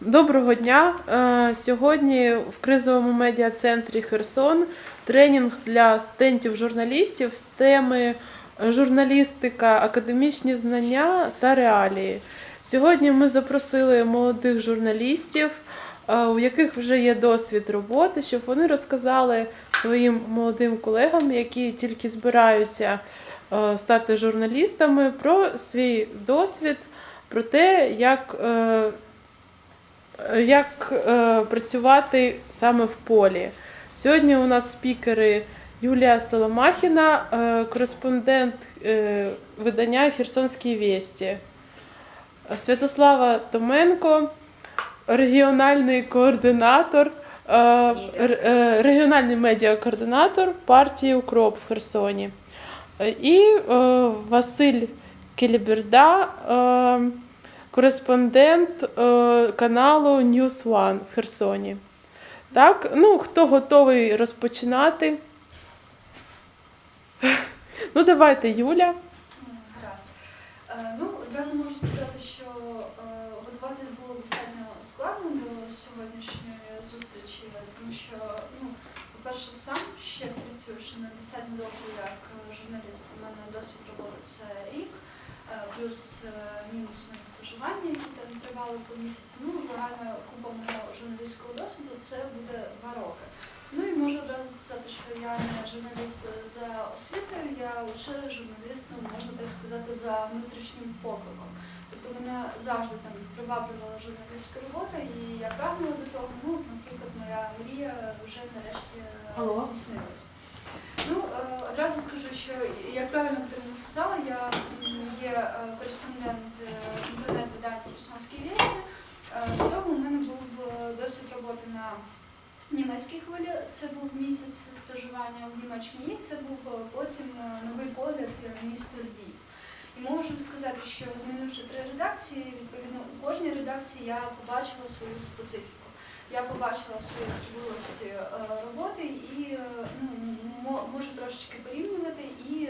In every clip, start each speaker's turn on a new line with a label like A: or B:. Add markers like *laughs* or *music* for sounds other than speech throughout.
A: Доброго дня. Е, Сьогодні в кризовому медіа-центрі Херсон тренінг для студентів-журналістів з теми журналістика, академічні знання та реалії. Сьогодні ми запросили молодих журналістів, е, у яких вже є досвід роботи, щоб вони розказали своїм молодим колегам, які тільки збираються е, стати журналістами, про свій досвід, про те, як як е, працювати саме в полі. Сьогодні у нас спікери Юлія Соломахіна, е, кореспондент е, видання Херсонські вісті, Святослава Томенко, регіональний координатор, е, е, регіональний медіакоординатор партії Укроп в Херсоні. Е, І е, Василь Келіберда, е, кореспондент е, каналу News One в Херсоні. Так, ну хто готовий розпочинати? *laughs* Ну, давайте, Юля.
B: Е, Ну, одразу можу сказати, що е, готувати було достатньо складно до сьогоднішньої зустрічі, тому що, ну, по-перше, сам ще працюєш не достатньо довго як журналіст. У мене досвід роботи це рік, е, плюс е, мінус мої стажування, які там тривали по місяцю. Ну, загальна купа мого журналістського досвіду це буде два роки. Ну і можу одразу сказати, що я не журналіст за освітою, я лише журналіст, ну, можна так сказати, за внутрішнім покликом. Тобто мене завжди там приваблювала журналістська робота, і я прагнула до того. Ну, наприклад, моя мрія вже нарешті е, здійснилась. Ну, одразу скажу, що як правильно Катерина сказала, я є е, кореспондент е, інтернет-видання Херсонські вісті. Е, До того у мене був е, досвід роботи на німецькій хвилі. Це був місяць стажування в Німеччині. Це був е, потім е, новий погляд е, місто Львів. І можу сказати, що змінивши три редакції, відповідно у кожній редакції я побачила свою специфіку. Я побачила свої особливості е, роботи і е, ну, можу трошечки порівнювати. І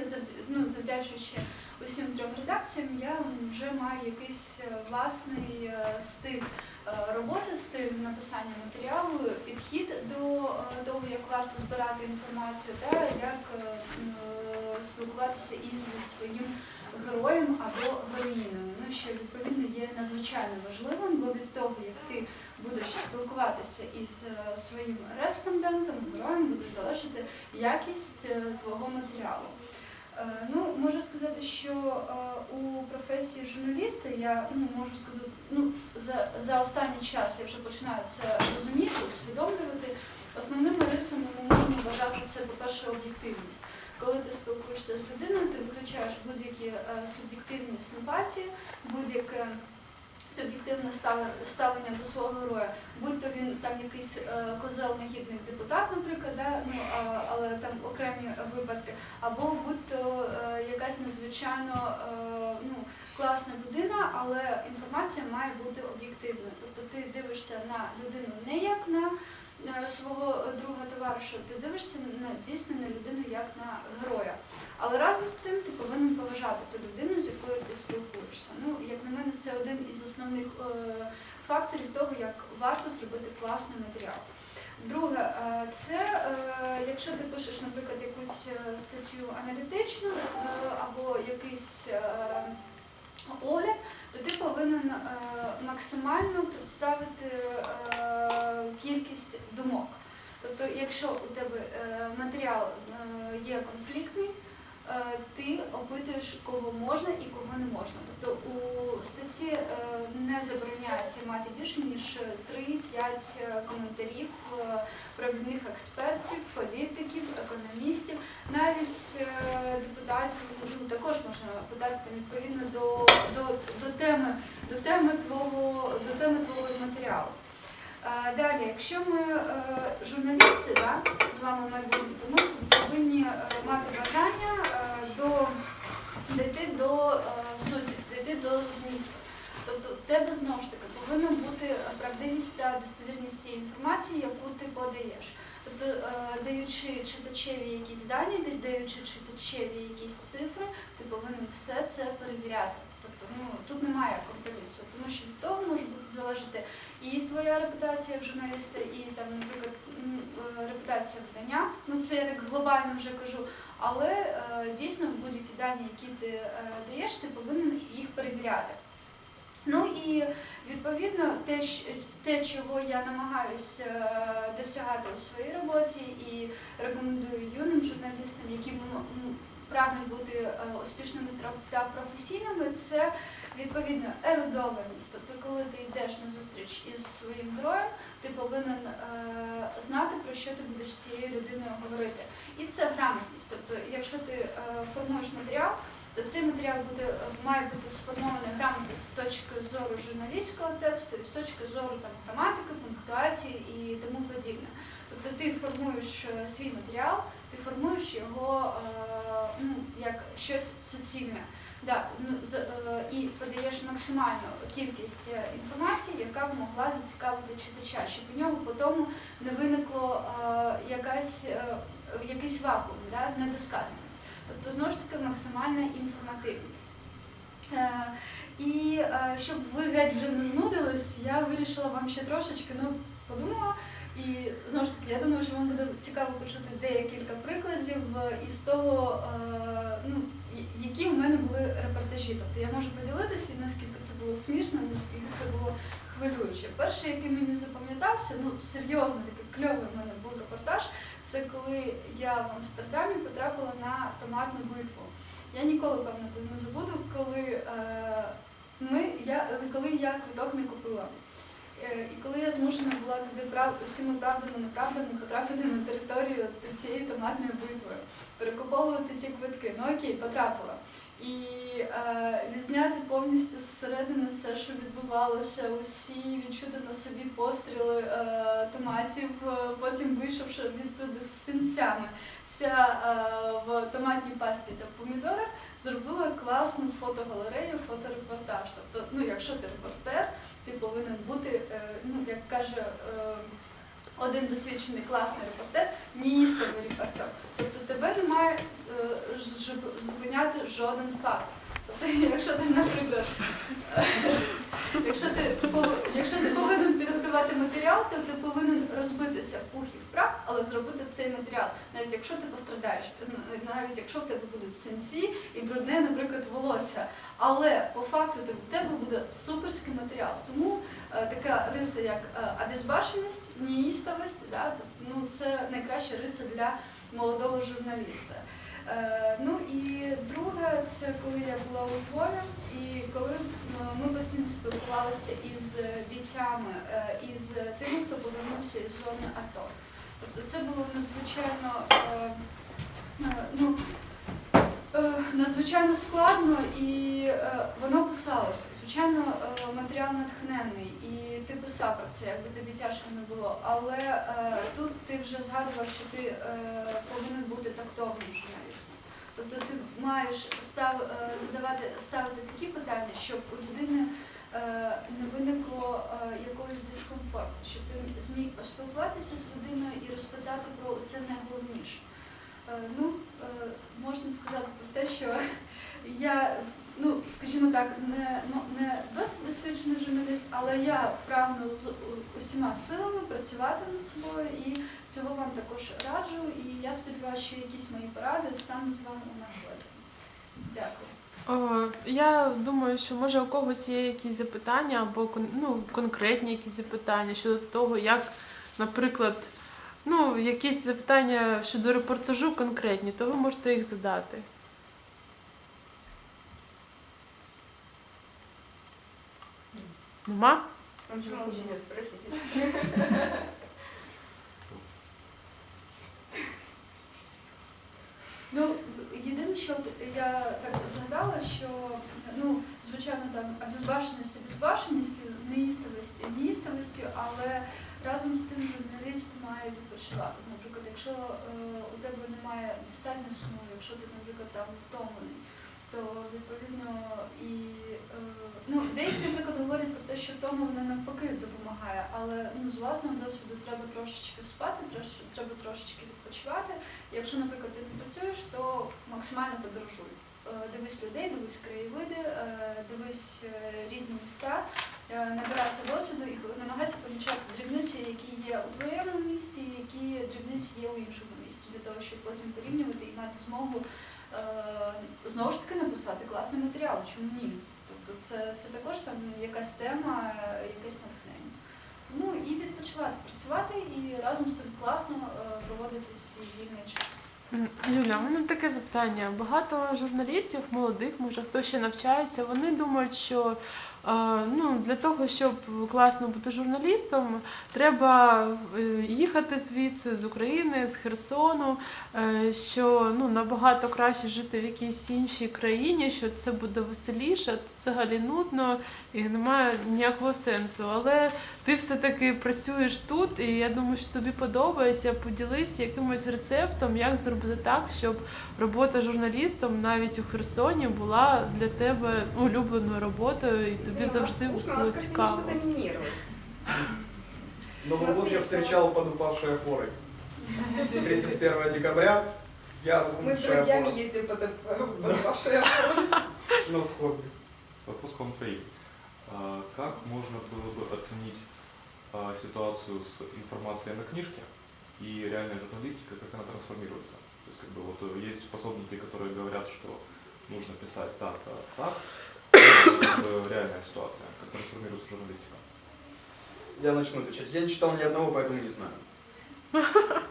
B: ну, завдячуючи усім трьом редакціям, я вже маю якийсь е, власний е, стиль е, роботи, стиль написання матеріалу, підхід до того, як варто збирати інформацію, та як спілкуватися із своїм героєм або героїною. Ну що відповідно є надзвичайно важливим, бо від того, як ти будеш спілкуватися із е, своїм респондентом, героєм буде залежати якість е, твого матеріалу. Е, Ну, можу сказати, що у професії журналіста я ну, можу сказати, ну, за, за останній час я вже починаю це розуміти, усвідомлювати. Основними рисами ми можемо вважати це, по-перше, об'єктивність. Коли ти спілкуєшся з людиною, ти виключаєш будь-які е, суб'єктивні симпатії, будь-яке суб'єктивне став- ставлення до свого героя, будь то він там якийсь е, козел негідник депутат, наприклад, да? ну, але там окремі випадки, або будь то е, якась надзвичайно ну, класна людина, але інформація має бути об'єктивною. Тобто ти дивишся на людину не як на свого друга товариша, ти дивишся на дійсно на людину як на героя. Але разом з тим ти повинен поважати ту людину, з якою ти спілкуєшся. Ну, як на мене, це один із основних е, факторів того, як варто зробити класний матеріал. Друге, е, це е, якщо ти пишеш, наприклад, якусь е, статтю аналітичну е, або якийсь е, огляд, то ти повинен е, максимально представити е, кількість думок. Тобто, якщо у тебе е, матеріал є конфліктний, ти опитуєш, кого можна і кого не можна. Тобто у статті не забороняється мати більше ніж 3-5 коментарів провідних експертів, політиків, економістів, навіть депутатів ну, також можна подати там, відповідно до, до, до теми до теми твого до теми твого матеріалу. Е, Далі, якщо ми е, журналісти, да, з вами ми повинні е, мати бажання е, до, дійти до е, суті, дійти до змісту. Тобто в тебе знову ж таки повинна бути правдивість та достовірність тієї інформації, яку ти подаєш. Тобто, даючи читачеві якісь дані, даючи читачеві якісь цифри, ти повинен все це перевіряти. Тобто, ну тут немає компромісу, тому що від того може бути залежати і твоя репутація як журналіста і там, наприклад, е, репутація видання. Ну це я так глобально вже кажу. Але е, дійсно будь-які дані, які ти е, даєш, ти повинен їх перевіряти. Ну і відповідно те, те, чого я намагаюся досягати у своїй роботі, і рекомендую юним журналістам, які прагнуть бути успішними та професійними, це відповідно ерудованість. Тобто, коли ти йдеш на зустріч із своїм героєм, ти повинен е, знати про що ти будеш з цією людиною говорити. І це грамотність. Тобто, якщо ти е, формуєш матеріал, то цей матеріал буде, має бути сформований грамотно з точки зору журналістського тексту, з точки зору там, граматики, пунктуації і тому подібне. Тобто ти формуєш е, свій матеріал, ти формуєш його е, ну, як щось суцільне. Да, ну, з, е, і подаєш максимальну кількість е, інформації, яка б могла зацікавити читача, щоб у нього потім не виникло е, якась, е, якийсь вакуум, да, недосказаність. Тобто, знову ж таки, максимальна інформативність. Е, і е, щоб ви геть вже не знудились, я вирішила вам ще трошечки ну, подумала. І знову ж таки, я думаю, що вам буде цікаво почути декілька прикладів е, із того, е, ну, які у мене були репортажі. Тобто я можу поділитися, наскільки це було смішно, наскільки це було хвилююче. Перший, який мені запам'ятався, ну серйозно такий кльовий в мене був репортаж. Це коли я в Амстердамі потрапила на томатну битву. Я ніколи, певно, не забуду, коли, ми, я, коли я квиток не купила. Е, І коли я змушена була туди прав... усіма правдами неправдами потрапити на територію цієї томатної битви, перекуповувати ті квитки. Ну окей, потрапила. І е, відзняти повністю зсередини все, що відбувалося, усі відчути на собі постріли е, томатів, е, потім вийшовши відтуди з синцями, вся е, в томатній пасті та помідорах, зробила класну фотогалерею, фоторепортаж. Тобто, ну, якщо ти репортер, ти повинен бути, е, ну як каже е, один досвідчений класний репортер, неїстовий репортер. Тобто тебе не має е, зупиняти жоден факт. Тобто, *laughs* якщо ти, наприклад, *laughs* якщо ти, якщо ти повинен підготувати матеріал, то ти повинен розбитися в пух і в прах, але зробити цей матеріал, навіть якщо ти пострадаєш, навіть якщо в тебе будуть синці і брудне, наприклад, волосся. Але по факту в тебе буде суперський матеріал. Тому е, така риса, як е, обезбашеність, неїстовість, да, тобто, ну, це найкраща риса для молодого журналіста. Е, ну і друге, це коли я була у Львові, і коли ми постійно спілкувалися із бійцями, е, із тими, хто повернувся із зони АТО. Тобто це було надзвичайно е, е, ну, е, надзвичайно складно і е, воно писалося. Звичайно, е, матеріал натхненний, і ти писав про це, якби тобі тяжко не було. Але е, тут ти вже згадував, що ти е, повинен бути тактовним журналістом. Тобто ти маєш став, е, задавати, ставити такі питання, щоб у людини е, не виникло е, якогось дискомфорту, щоб ти зміг поспілкуватися з людиною і розпитати про все найголовніше. Ну, можна сказати про те, що я, ну, скажімо так, не, ну, не досить досвідчений журналіст, але я прагну з усіма силами працювати над собою і цього вам також раджу. І я сподіваюся, що якісь мої поради стануть з вами у нагоді. Дякую.
A: Я думаю, що може у когось є якісь запитання або ну, конкретні якісь запитання щодо того, як, наприклад, ну, якісь запитання щодо репортажу конкретні, то ви можете їх задати. Нема?
C: Спросите.
B: Ну, єдине, що я так згадала, що ну, звичайно, там безбашеність безбашеністю, неїстовості неїстовістю, але разом з тим журналіст має відпочивати. Наприклад, якщо е, у тебе немає достатньо сну, якщо ти, наприклад, там втомлений, то відповідно і е, ну деякі, наприклад, говорять про те, що втома вона навпаки допомагає, але ну з власного досвіду треба трошечки спати, трош, треба трошечки відпочивати. Якщо, наприклад, ти не працюєш, то максимально подорожуй. Е, дивись людей, дивись краєвиди, е, дивись різні міста, набирайся досвіду і намагайся помічати дрібниці, які є у твоєму місці, які дрібниці є у іншому місці, для того, щоб потім порівнювати і мати змогу знову ж таки написати класний матеріал. Чому ні? Тобто це, це також там якась тема, е, якесь натхнення. Тому і відпочивати, працювати і разом з тим класно е, проводити свій вільний час.
A: Юля, у мене таке запитання. Багато журналістів, молодих, може хто ще навчається, вони думають, що е, ну, для того, щоб класно бути журналістом, треба е, їхати звідси з України, з Херсону, е, що ну, набагато краще жити в якійсь іншій країні, що це буде веселіше, тут взагалі нудно і немає ніякого сенсу. Але ти все-таки працюєш тут, і я думаю, що тобі подобається. Поділись якимось рецептом, як зробити так, щоб робота журналістом навіть у Херсоні була для тебе улюбленою роботою, і тобі завжди було цікаво.
C: что-то минировать.
D: Новый год я встречал под упавшей опорой. 31 декабря я
C: Мы с
D: рухнувшая
C: друзьями
D: опора.
C: ездим под под вашей
D: Ну, с хобби.
E: Вопрос к вам троим. А, Как можно было бы оценить а, ситуацию с информацией на книжке и реальная журналистика, как она трансформируется? То есть, как бы, вот э, есть пособники, которые говорят, что нужно писать так, так, так. А, э, Реальная ситуация, как трансформируется журналистика.
D: Я начну отвечать. Я не читал ни одного, поэтому не знаю. *laughs*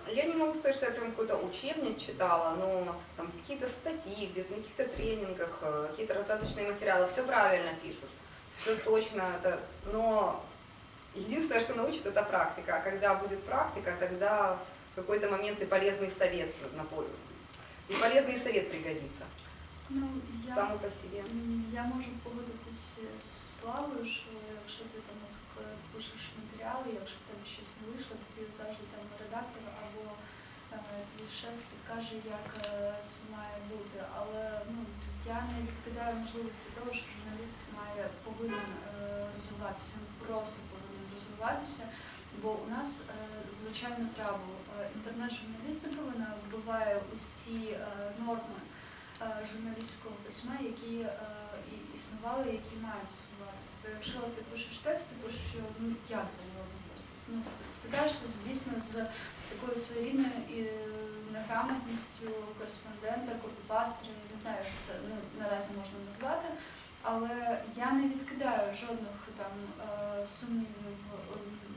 C: Я не могу сказать, что я прям какой-то учебник читала, но там какие-то статьи, где-то на каких-то тренингах, э, какие-то раздаточные материалы, все правильно пишут, все точно это, но единственное, что научит, это практика. А когда будет практика, тогда в какой-то момент и полезный совет на поле. И полезный совет пригодится.
B: Ну, я,
C: Само по себе.
B: м, я можу погодитися з Славою, що якщо ти там, наприклад, пишеш матеріали, якщо в тебе щось не вийшло, тобі завжди там редактор або е, твій шеф підкаже, як е, це має бути. Але ну, я не відкидаю можливості того, що журналіст має повинен е, розвиватися, він просто повинен Розвиватися. Бо у нас е, звичайно трабу інтернет-журналістика вона вбиває усі е, норми е, журналістського письма, які е, існували, які мають існувати. Тобто, якщо ти пишеш текст, ти пишеш його ну як завгодно просто ну, ст- стикаєшся дійсно з такою своєрідною неграмотністю кореспондента, копіпастера, не знаю, як це ну, наразі можна назвати. Але я не відкидаю жодних там е, сумнівів.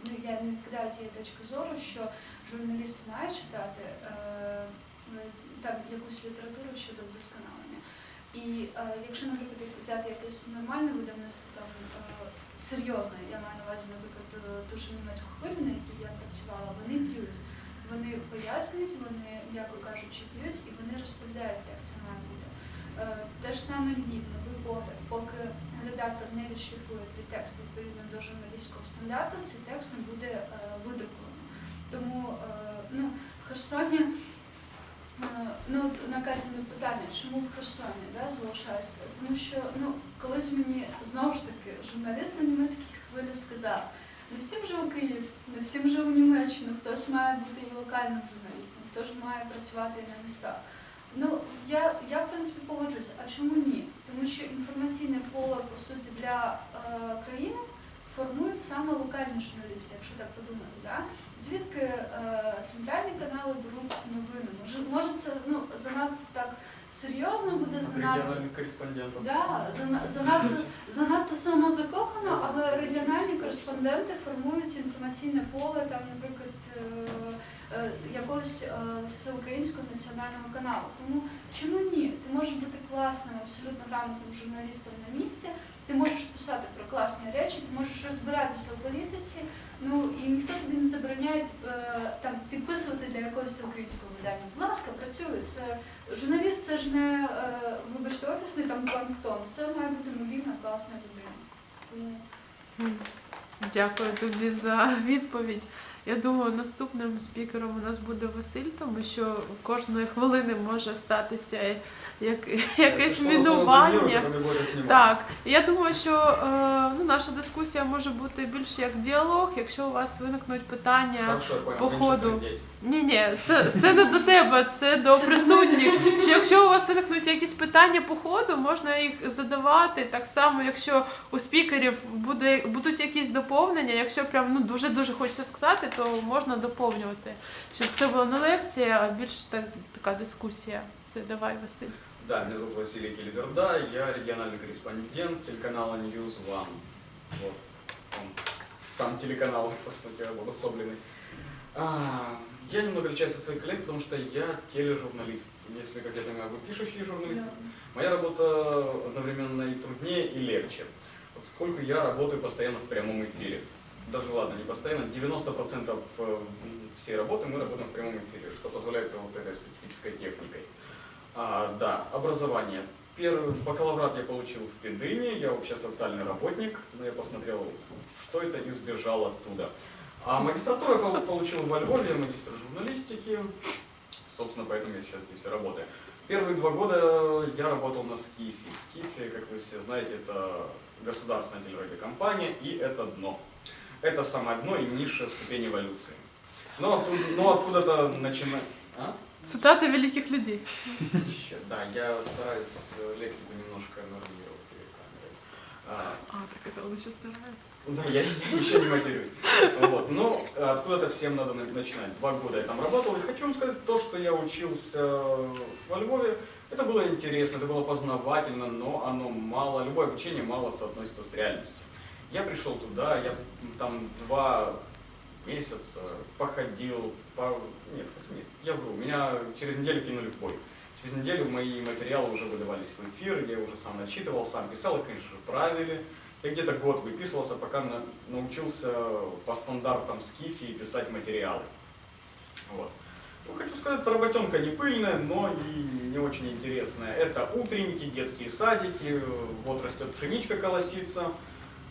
B: Ну я не відкидаю тієї точки зору, що журналіст має читати е, там якусь літературу щодо вдосконалення. І е, якщо, наприклад, взяти якесь нормальне видавництво, там серйозне, я маю на увазі, наприклад, ту ж німецьку хвилю, на якій я працювала, вони б'ють, вони пояснюють, вони, м'яко кажучи, б'ють, і вони розповідають, як це має Те ж саме Львів, новий поки редактор не відшліфує твій текст відповідно до журналістського стандарту, цей текст не буде е, видрукований. Тому е, ну, в Херсоні Е, Ну, на Катіне питання, чому в Херсоні да, залишаюся? Тому що ну, колись мені знову ж таки журналіст на німецькій хвилі сказав, не всім же у Київ, не всім же у Німеччину, хтось має бути і локальним журналістом, хтось має працювати і на містах. Ну, я, я в принципі погоджуюся, а чому ні? Тому що інформаційне поле, по суті, для е, країни формують саме локальні журналісти, якщо так подумати. Да? Звідки е, центральні канали беруть новини? Може, може це ну, занадто так серйозно буде занадто. Да, зана- занадто, занадто самозакохано, але регіональні кореспонденти формують інформаційне поле, там, наприклад, е, якогось е, всеукраїнського національного каналу. Тому чому ні? Ти можеш бути класним, абсолютно грамотним журналістом на місці, ти можеш писати про класні речі, ти можеш розбиратися у політиці. Ну і ніхто тобі не забороняє е, там підписувати для якогось українського видання. Будь ласка, працюй. Це журналіст, це ж не е, вибачте офісний там планктон. Це має бути мобільна класна людина. Тому
A: Дякую тобі за відповідь. Я думаю, наступним спікером у нас буде Василь, тому що кожної хвилини може статися як, *laughs* якесь мінування. Так, я думаю, що е, ну, наша дискусія може бути більше як діалог, якщо у вас виникнуть питання. По ходу.
D: трындеть.
A: Ні, ні, це, це не до тебе, це до
B: Це до
A: присутніх. Що якщо у вас виникнуть якісь питання по ходу, можна їх задавати. Так само, якщо у спікерів буде, будуть якісь доповнення, якщо прям ну дуже дуже хочеться сказати, то можна доповнювати, щоб це була не лекція, а більш так, така дискусія. Все, давай, Василь.
D: Да, меня зовут Василий Келиберда, я региональный корреспондент телеканала News One. Вот. Он сам телеканал, *laughs* по сути, обособленный. А, я немного отличаюсь от своих коллег, потому что я тележурналист. Если как я понимаю, вы пишущий журналист, Моя работа одновременно и труднее, и легче. Вот сколько я работаю постоянно в прямом эфире. Даже ладно, не постоянно, 90% э, всей работы мы работаем в прямом эфире, что позволяется вот этой специфической техникой. А, да, образование. Первый бакалаврат я получил в Педыне, я вообще социальный работник, но я посмотрел, что это и сбежал оттуда. А магистратуру я пол- получил во Львове, магистр журналистики, собственно, поэтому я сейчас здесь и работаю. Первые два года я работал на Скифе. Скифе, как вы все знаете, это государственная телерадиокомпания, и это дно. Это самое дно и низшая ступень эволюции. Но, но откуда-то начинать... А?
A: Цитати великих людей.
D: Да, я стараюсь лексику немножко нормировать перед камерой. А,
A: А, так это он еще старается.
D: Да, я, я еще не матерюсь. Вот. Э, откуда-то всем надо на- начинать. Два года я там работал, и хочу вам сказать, то, что я учился во Львове, это было интересно, это было познавательно, но оно мало, любое обучение мало соотносится с реальностью. Я пришел туда, я там два месяца походил, по... нет, нет, я вру, меня через неделю кинули в бой. Через неделю мои материалы уже выдавались в эфир, я уже сам начитывал, сам писал, их, конечно же, правили. Я где-то год выписывался, пока на- научился по стандартам скифии писать материалы. Вот. Ну, хочу сказать, это работенка не пыльная, но и не очень интересная. Это утренники, детские садики, вот растет пшеничка колосится.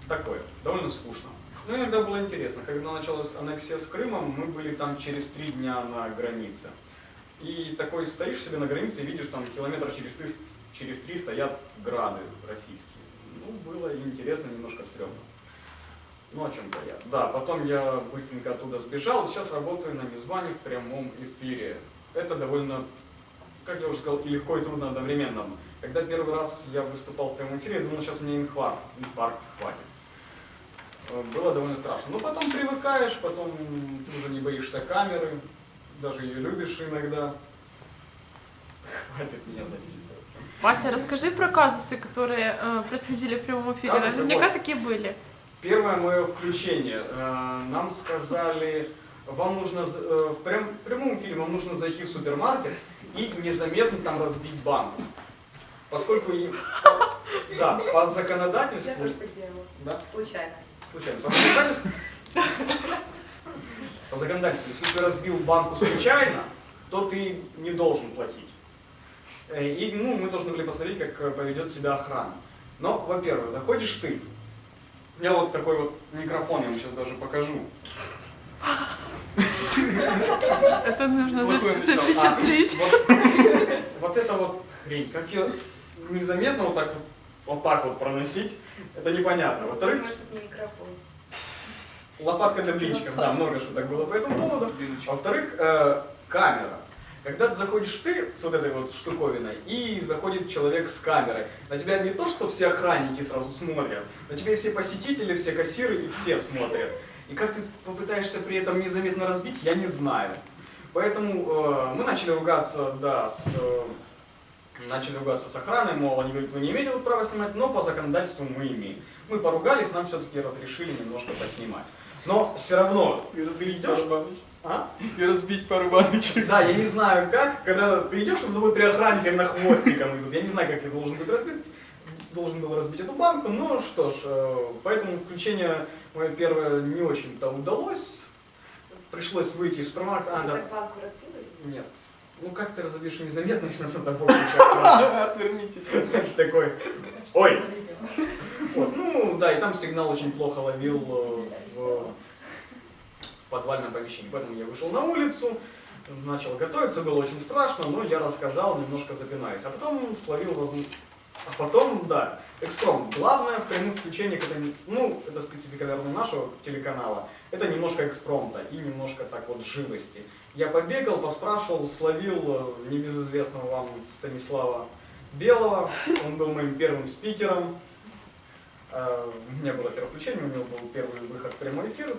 D: Такое, довольно скучно. Но иногда было интересно. Когда началась аннексия с Крымом, мы были там через три дня на границе. И такой стоишь себе на границе и видишь, там километр через три, через три стоят грады российские. Ну, было интересно, немножко стрёмно. Ну, о чем-то я. Да, потом я быстренько оттуда сбежал, сейчас работаю на Ньюзване в прямом эфире. Это довольно, как я уже сказал, и легко, и трудно одновременно. Когда первый раз я выступал в прямом эфире, я думал, сейчас мне инфаркт, инфаркт хватит. Э, Было довольно страшно. Но потом привыкаешь, потом ты уже не боишься камеры, даже ее любишь иногда. Хватит меня записывать.
A: Вася, расскажи про казусы, которые э, происходили в прямом эфире.
D: Казусы,
A: Наверняка
D: вот.
A: такие были.
D: Первое мое включение. Э, Нам сказали, вам нужно э, в, прям, в прямом эфире вам нужно зайти в супермаркет и незаметно там разбить банк. Поскольку и- да, по
C: Я
D: законодательству,
C: тоже так делала.
D: да,
C: Случайно.
D: случайно, по законодательству, по законодательству, если ты разбил банку случайно, то ты не должен платить. Э, И ну, мы должны были посмотреть, как э, поведет себя охрана. Но, во-первых, заходишь ты. У меня вот такой вот микрофон, я вам сейчас даже покажу.
A: Это нужно запечатлеть.
D: А, вот, это вот хрень, как ее незаметно вот так вот, вот так вот проносить, это непонятно. Во-вторых,
C: Может, это не микрофон.
D: лопатка для блинчиков, да, много шуток было по этому поводу. Во-вторых, э, камера. Когда ты заходишь ты с вот этой вот штуковиной, и заходит человек с камерой, на тебя не то, что все охранники сразу смотрят, на тебя и все посетители, все кассиры и все смотрят. И как ты попытаешься при этом незаметно разбить, я не знаю. Поэтому э, мы начали ругаться, да, с, э, начали ругаться с охраной, мол, они говорят, вы не имеете права снимать, но по законодательству мы имеем. Мы поругались, нам все-таки разрешили немножко поснимать. Но все равно, ты идешь... А?
F: И разбить пару баночек.
D: Да, я не знаю как, когда ты идешь, и за тобой три охранника на хвостиком идут. Я не знаю, как я должен быть разбит, должен был разбить эту банку, но что ж, э, поэтому включение мое первое не очень-то удалось. Пришлось выйти из супермаркета. А, да.
C: так банку разбили?
D: Нет. Ну как ты разобьешь незаметно, если на тобой? *laughs*
F: Отвернитесь.
D: Такой, ой. Вот, ну да, и там сигнал очень плохо ловил э, в, в подвальном помещении. Поэтому я вышел на улицу, начал готовиться, было очень страшно, но я рассказал, немножко запинаясь. А потом словил возможность... А потом, да, экспром. Главное в прямых включениях, это, ну, это специфика, наверное, нашего телеканала, это немножко экспромта и немножко так вот живости. Я побегал, поспрашивал, словил э, небезызвестного вам Станислава Белого, он был моим первым спикером. Э, У меня было первое включение, у него был первый выход в прямой эфир.